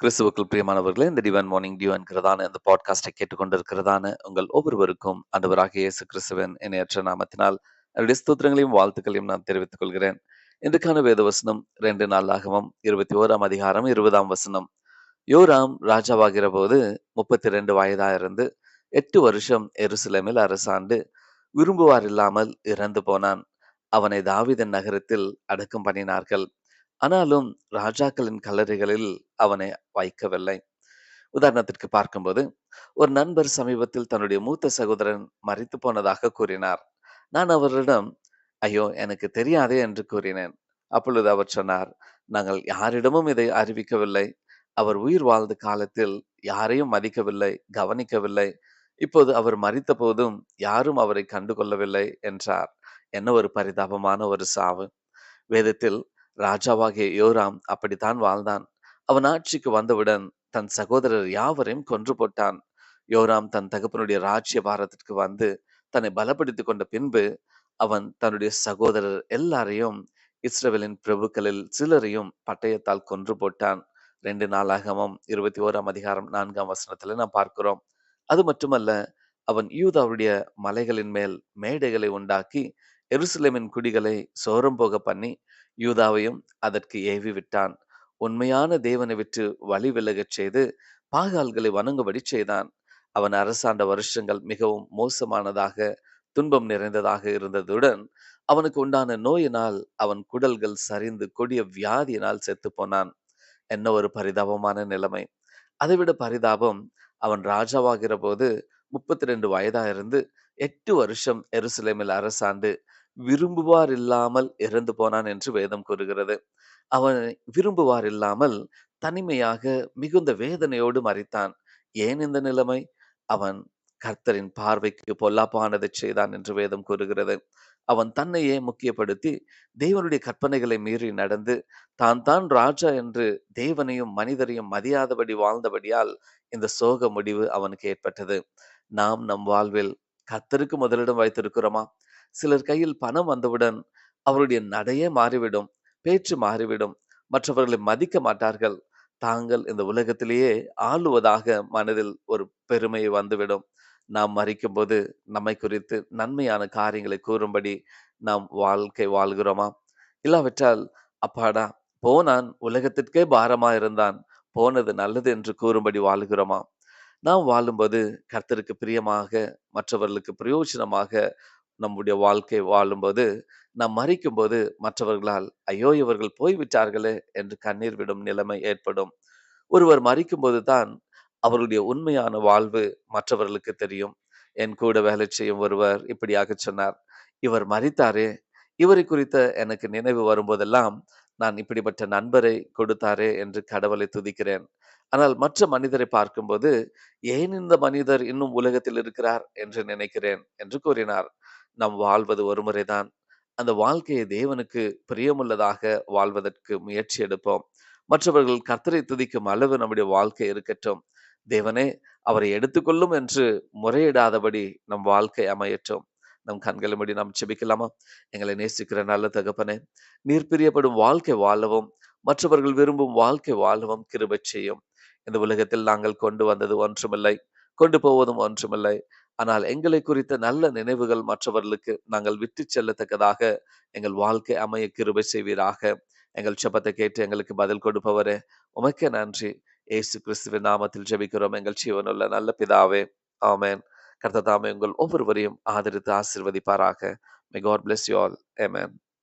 கிறிஸ்துவுக்குள் பிரியமானவர்களே இந்த டிவன் மார்னிங் டியூ என்கிறதான இந்த பாட்காஸ்டை கேட்டுக்கொண்டிருக்கிறதான உங்கள் ஒவ்வொருவருக்கும் அந்தவராக இயேசு கிறிஸ்துவின் இணையற்ற நாமத்தினால் அவருடைய ஸ்தோத்திரங்களையும் வாழ்த்துக்களையும் நான் தெரிவித்துக் கொள்கிறேன். இன்றைக்கான வேத வசனம் ரெண்டு நாளாகவும் இருபத்தி ஓராம் அதிகாரம் இருபதாம் வசனம். யோராம் ராஜாவாகிற போது முப்பத்தி ரெண்டு வயதா இருந்து எட்டு வருஷம் எருசலேமில் அரசாண்டு விரும்புவார் இல்லாமல் இறந்து போனான். அவனை தாவிதன் நகரத்தில் அடக்கம் பண்ணினார்கள். ஆனாலும் ராஜாக்களின் கல்லறைகளில் அவனை வைக்கவில்லை. உதாரணத்திற்கு பார்க்கும்போது ஒரு நண்பர் சமீபத்தில் தன்னுடைய மூத்த சகோதரன் மறித்து போனதாக கூறினார். நான் அவரிடம் ஐயோ எனக்கு தெரியாதே என்று கூறினேன். அப்பொழுது அவர் சொன்னார் நாங்கள் யாரிடமும் இதை அறிவிக்கவில்லை. அவர் உயிர் வாழ்ந்த காலத்தில் யாரையும் மதிக்கவில்லை கவனிக்கவில்லை. இப்போது அவர் மறித்த போதும் யாரும் அவரை கண்டுகொள்ளவில்லை என்றார். என்ன ஒரு பரிதாபமான ஒரு சாவு. வேதத்தில் ராஜாவாகிய யோராம் அப்படித்தான் வாழ்ந்தான். அவன் ஆட்சிக்கு வந்தவுடன் தன் சகோதரர் யாவரையும் கொன்று போட்டான். யோராம் தன் தகப்பனுடைய ராஜ்ய பாரத்திற்கு வந்து தன்னை பலப்படுத்திக் கொண்ட பின்பு அவன் தன்னுடைய சகோதரர் எல்லாரையும் இஸ்ரேலின் பிரபுக்களில் சிலரையும் பட்டயத்தால் கொன்று போட்டான். ரெண்டு நாளாகமும் இருபத்தி ஓராம் அதிகாரம் நான்காம் வசனத்துல நாம் பார்க்கிறோம். அது மட்டுமல்ல அவன் யூதாவுடைய மலைகளின் மேல் மேடைகளை உண்டாக்கி எருசலேமின் குடிகளை சோரம் போக பண்ணி யூதாவையும் அதற்கு ஏவி விட்டான். உண்மையான தேவனை விட்டு வழி விலகச் செய்து பாகால்களை வணங்கும்படி செய்தான். அவன் அரசாண்ட வருஷங்கள் மிகவும் மோசமானதாக துன்பம் நிறைந்ததாக இருந்ததுடன் அவனுக்கு உண்டான நோயினால் அவன் குடல்கள் சரிந்து கொடிய வியாதியினால் செத்து போனான். என்ன ஒரு பரிதாபமான நிலைமை. அதைவிட பரிதாபம் அவன் ராஜாவாகிற போது முப்பத்தி ரெண்டு வயதா இருந்து எட்டு வருஷம் எருசலேமில் அரசாண்டு விரும்புவார் இல்லாமல் இறந்து போனான் என்று வேதம் கூறுகிறது. அவன் விரும்புவார் இல்லாமல் தனிமையாக மிகுந்த வேதனையோடு மறித்தான் ஏன் இந்த நிலைமை? அவன் கர்த்தரின் பார்வைக்கு பொல்லாப்பானதை செய்தான் என்று வேதம் கூறுகிறது. அவன் தன்னையே முக்கியப்படுத்தி தேவனுடைய கற்பனைகளை மீறி நடந்து தான் தான் ராஜா என்று தேவனையும் மனிதரையும் மதியாதபடி வாழ்ந்தபடியால் இந்த சோக முடிவு அவனுக்கு ஏற்பட்டது. நாம் நம் வாழ்வில் கர்த்தருக்கு முதலிடம் வைத்திருக்கிறோமா? சிலர் கையில் பணம் வந்தவுடன் அவருடைய நடையே மாறிவிடும் பேச்சு மாறிவிடும் மற்றவர்களை மதிக்க மாட்டார்கள். தாங்கள் இந்த உலகத்திலேயே ஆளுவதாக மனதில் ஒரு பெருமை வந்துவிடும். நாம் மறிக்கும் போது நம்மை குறித்து நன்மையான காரியங்களை கூறும்படி நாம் வாழ்க்கை வாழ்கிறோமா? இல்லாவிட்டால் அப்பாடா போனான் உலகத்திற்கே பாரமா இருந்தான் போனது நல்லது என்று கூறும்படி வாழ்கிறோமா? நாம் வாழும்போது கர்த்தருக்கு பிரியமாக மற்றவர்களுக்கு பிரயோஜனமாக நம்முடைய வாழ்க்கை வாழும்போது நாம் மறிக்கும் போது மற்றவர்களால் ஐயோ இவர்கள் போய்விட்டார்களே என்று கண்ணீர் விடும் நிலைமை ஏற்படும். ஒருவர் மறிக்கும்போது தான் அவருடைய உண்மையான வாழ்வு மற்றவர்களுக்கு தெரியும். என் கூட வேலை செய்யும் ஒருவர் இப்படியாக சொன்னார். இவர் மறித்தாரே இவரை குறித்த எனக்கு நினைவு வரும்போதெல்லாம் நான் இப்படிப்பட்ட நண்பரை கொடுத்தாரே என்று கடவுளை துதிக்கிறேன். ஆனால் மற்ற மனிதரை பார்க்கும்போது ஏன் இந்த மனிதர் இன்னும் உலகத்தில் இருக்கிறார் என்று நினைக்கிறேன் என்று கூறினார். நாம் வாழ்வது ஒரு முறைதான் அந்த வாழ்க்கையை தேவனுக்கு பிரியமுள்ளதாக வாழ்வதற்கு முயற்சி எடுப்போம். மற்றவர்கள் கர்த்தரை துதிக்கும் அளவு நம்முடைய வாழ்க்கை இருக்கட்டும். தேவனே அவரை எடுத்துக்கொள்ளும் என்று முறையிடாதபடி நம் வாழ்க்கை அமையட்டும். நம் கண்களை மூடி நாம் செபிக்கலாமா எங்களை நேசிக்கிற நல்ல தகப்பனே நீர் பிரியப்படும் வாழ்க்கை வாழவும் மற்றவர்கள் விரும்பும் வாழ்க்கை வாழவும் கிருபை செய்யும். இந்த உலகத்தில் நாங்கள் கொண்டு வந்தது ஒன்றுமில்லை கொண்டு போவதும் ஒன்றுமில்லை. ஆனால் எங்களை குறித்த நல்ல நினைவுகள் மற்றவர்களுக்கு நாங்கள் விட்டு செல்லத்தக்கதாக எங்கள் வாழ்க்கை அமைய கிருபை செய்வீராக. எங்கள் செபத்தை கேட்டு எங்களுக்கு பதில் கொடுப்பவரே உமக்கே நன்றி. ஏசு கிறிஸ்துவின் நாமத்தில் ஜெபிக்கிறோம். எங்கள் ஜீவனுள்ள நல்ல பிதாவே ஆமேன். கர்த்ததாமே உங்கள் ஒவ்வொருவரையும் ஆதரித்து ஆசிர்வதிப்பாராக. May God bless you all amen